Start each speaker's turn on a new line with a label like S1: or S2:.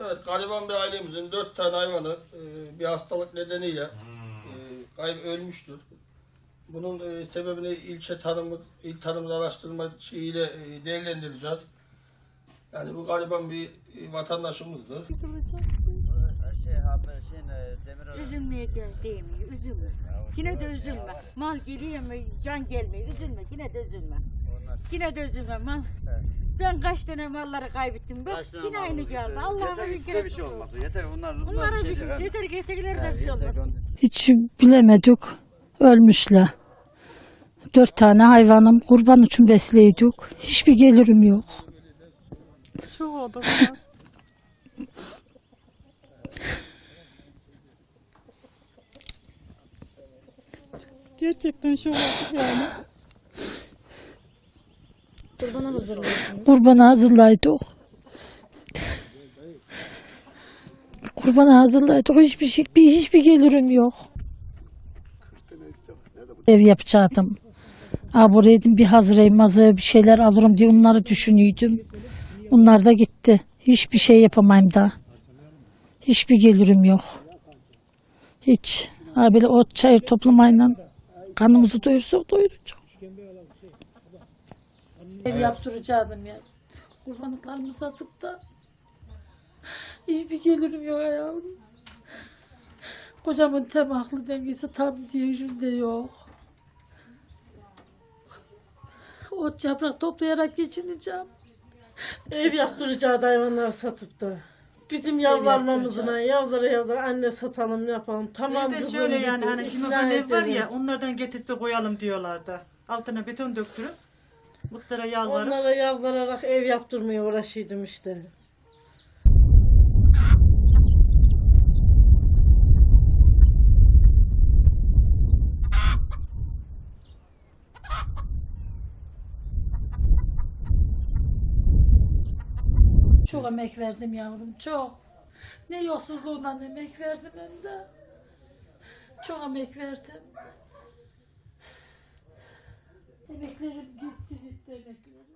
S1: Evet, gariban bir ailemizin dört tane hayvanı e, bir hastalık nedeniyle e, kayıp ölmüştür. Bunun e, sebebini ilçe tanımı, il tanımı araştırma şeyiyle e, değerlendireceğiz. Yani bu gariban bir e, vatandaşımızdır.
S2: Şey, abi, şey, e, demir
S3: Üzülmeye gel değmiyor, üzülme. Yine de üzülme. Mal geliyor mu, can gelmiyor, üzülme. Yine de üzülme. Yine de üzülme mal. Ben kaç tane malları kaybettim. Bak yine aynı geldi. Allah'a
S2: Yeter
S3: bir
S2: ki size bir şey olmasın. Yeter bunlar, bunlar
S3: Bunlara
S2: bir şey
S3: şey, yeter ki ötekilere de bir şey olmasın.
S4: Hiç bilemedik. Ölmüşler. Dört tane hayvanım kurban için besleydik. Hiçbir gelirim yok.
S3: Çok oldu Gerçekten çok oldu yani.
S5: Kurbana hazırlıyorsunuz.
S4: Kurbana hazırlaydık. Kurbana hazırlaydık. Hiçbir şey, bir, hiçbir gelirim yok. Ev yapacaktım. Ha buraya dedim bir hazırlayayım, mazaya bir şeyler alırım diye onları düşünüyordum. Onlar da gitti. Hiçbir şey yapamayım da. Hiçbir gelirim yok. Hiç. Ha böyle ot çayır toplamayla kanımızı doyursak doyuracak. Ev yaptıracaktım ya. Kurbanlıklarımı satıp da hiçbir gelirim yok ya yavrum. Kocamın tem aklı dengesi tam yerinde yok. Ot yaprak toplayarak geçineceğim.
S6: Ev yaptıracağı hayvanları satıp da. Bizim yalvarmamızına, yavlara yavlara anne satalım yapalım. Tamam
S7: Bir de
S6: kızım
S7: şöyle
S6: dedi,
S7: yani hani
S6: ikna
S7: kimafen ev var
S6: edelim.
S7: ya onlardan getirip de koyalım diyorlardı. Altına beton döktürüp muhtara yalvarıp
S6: Onlara yalvararak ev yaptırmaya uğraşıyordum işte.
S4: Çok emek verdim yavrum çok. Ne yolsuzluğundan emek verdim hem de. Çok emek verdim. Emeklerim gitti gitti emeklerim.